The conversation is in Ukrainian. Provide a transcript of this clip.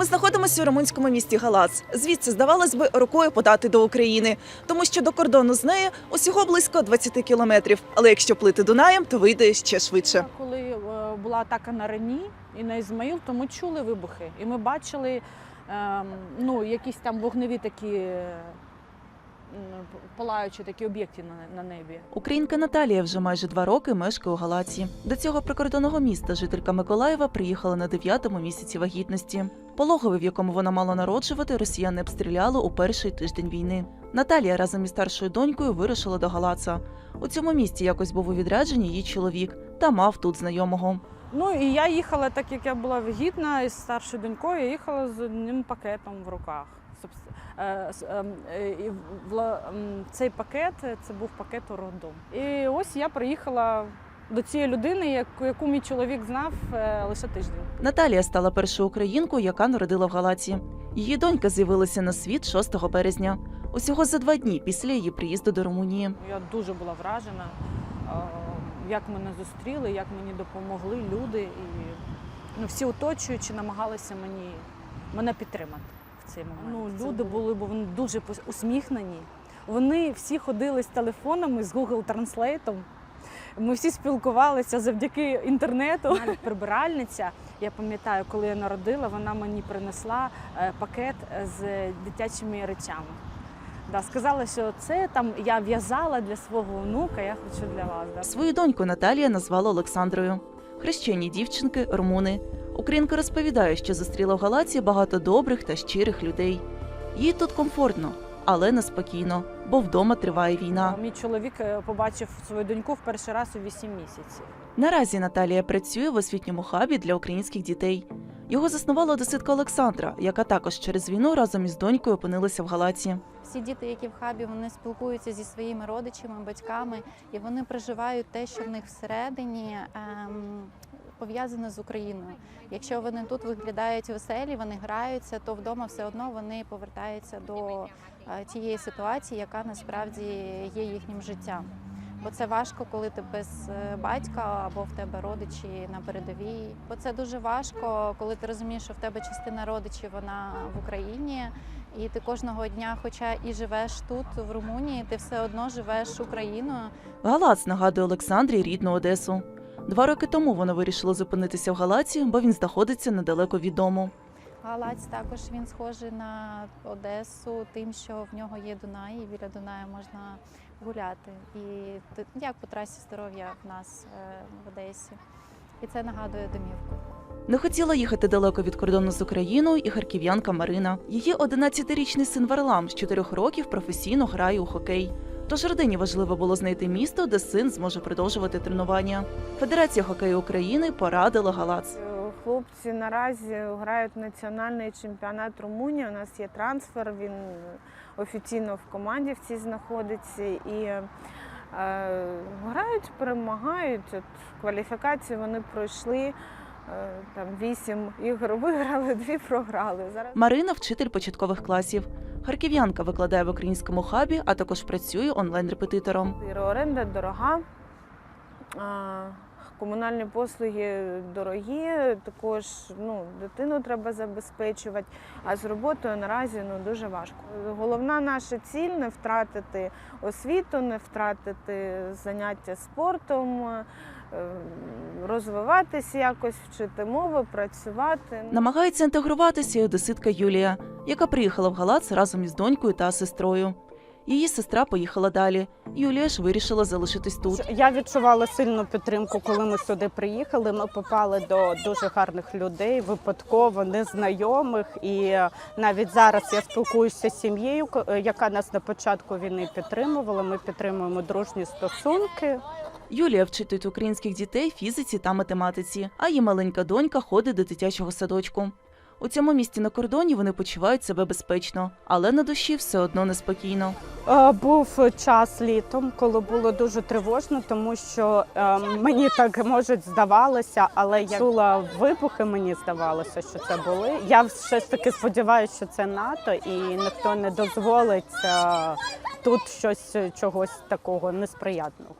Ми знаходимося у румунському місті Галац. Звідси, здавалось би, рукою подати до України, тому що до кордону з нею усього близько 20 кілометрів. Але якщо плити Дунаєм, то вийде ще швидше. Коли е, була атака на Рені і на Ізмаїл, то ми чули вибухи. І ми бачили ем, ну, якісь там вогневі такі е, палаючі такі об'єкти на, на небі. Українка Наталія вже майже два роки мешкає у Галаці. До цього прикордонного міста жителька Миколаєва приїхала на дев'ятому місяці вагітності. Пологовий, в якому вона мала народжувати, росіяни обстріляли у перший тиждень війни. Наталія разом із старшою донькою вирушила до Галаца. У цьому місті якось був у відрядженні її чоловік та мав тут знайомого. Ну і я їхала, так як я була вагітна із старшою донькою, я їхала з одним пакетом в руках. Е, ем, е, Цей пакет це був пакет у роддом. І ось я приїхала до цієї людини, яку, яку мій чоловік знав е, лише тиждень. Наталія стала першою українкою, яка народила в Галаці. Її донька з'явилася на світ 6 березня. Усього за два дні після її приїзду до Румунії. Я дуже була вражена, як мене зустріли, як мені допомогли люди. І ну, всі оточуючі намагалися мені, мене підтримати в цей момент. Ну, люди були бо вони дуже усміхнені. Вони всі ходили з телефонами, з Google Translate. Ми всі спілкувалися завдяки інтернету. Навіть прибиральниця, я пам'ятаю, коли я народила, вона мені принесла е, пакет з дитячими речами. Да, сказала, що це там я в'язала для свого онука, я хочу для вас. Да. Свою доньку Наталія назвала Олександрою. Хрещені дівчинки румуни. Українка розповідає, що зустріла в Галаці багато добрих та щирих людей. Їй тут комфортно, але неспокійно, бо вдома триває війна. Мій чоловік е, побачив свою доньку в перший раз у 8 місяців. Наразі Наталія працює в освітньому хабі для українських дітей. Його заснувала одеситка Олександра, яка також через війну разом із донькою опинилася в Галаці. Всі діти, які в хабі, вони спілкуються зі своїми родичами, батьками, і вони проживають те, що в них всередині ем, пов'язане з Україною. Якщо вони тут виглядають веселі, вони граються, то вдома все одно вони повертаються до тієї ситуації, яка насправді є їхнім життям. Бо це важко, коли ти без е, батька або в тебе родичі на передовій. Бо це дуже важко, коли ти розумієш, що в тебе частина родичів вона в Україні, і ти кожного дня, хоча і живеш тут, в Румунії, ти все одно живеш Україною. Галац нагадує Олександрі рідну Одесу. Два роки тому вона вирішила зупинитися в Галаці, бо він знаходиться недалеко від дому. Галаць також він схожий на Одесу, тим, що в нього є Дунай, і біля Дунаю можна гуляти. І як по трасі здоров'я в нас е, в Одесі. І це нагадує домівку. Не хотіла їхати далеко від кордону з Україною і харків'янка Марина. Її 11-річний син Варлам з 4 років професійно грає у хокей. Тож родині важливо було знайти місто, де син зможе продовжувати тренування. Федерація хокею України порадила Галац. Е, Хлопці наразі грають національний чемпіонат Румунії. У нас є трансфер, він офіційно в команді в цій знаходиться. І е, грають, перемагають. От кваліфікацію вони пройшли. е, Там вісім ігор виграли, дві програли. Зараз Марина вчитель початкових класів. Харків'янка викладає в українському хабі, а також працює онлайн-репетитором. оренда дорога. Комунальні послуги дорогі, також ну, дитину треба забезпечувати, а з роботою наразі ну, дуже важко. Головна наша ціль не втратити освіту, не втратити заняття спортом, е, розвиватися якось, вчити мови, працювати. Намагається інтегруватися і одеситка Юлія, яка приїхала в Галац разом із донькою та сестрою. Її сестра поїхала далі. Юлія ж вирішила залишитись тут. Я відчувала сильну підтримку, коли ми сюди приїхали. Ми попали до дуже гарних людей, випадково незнайомих. І навіть зараз я спілкуюся з сім'єю, ко- яка нас на початку війни підтримувала. Ми підтримуємо дружні стосунки. Юлія вчить тут українських дітей фізиці та математиці, а її маленька донька ходить до дитячого садочку. У цьому місті на кордоні вони почувають себе безпечно, але на душі все одно неспокійно. Е, Був час літом, коли було дуже тривожно, тому що е, мені так може здавалося, але я чула вибухи. Мені здавалося, що це були. Я все ж таки сподіваюся, що це НАТО, і ніхто не дозволить е, тут щось чогось такого несприятного.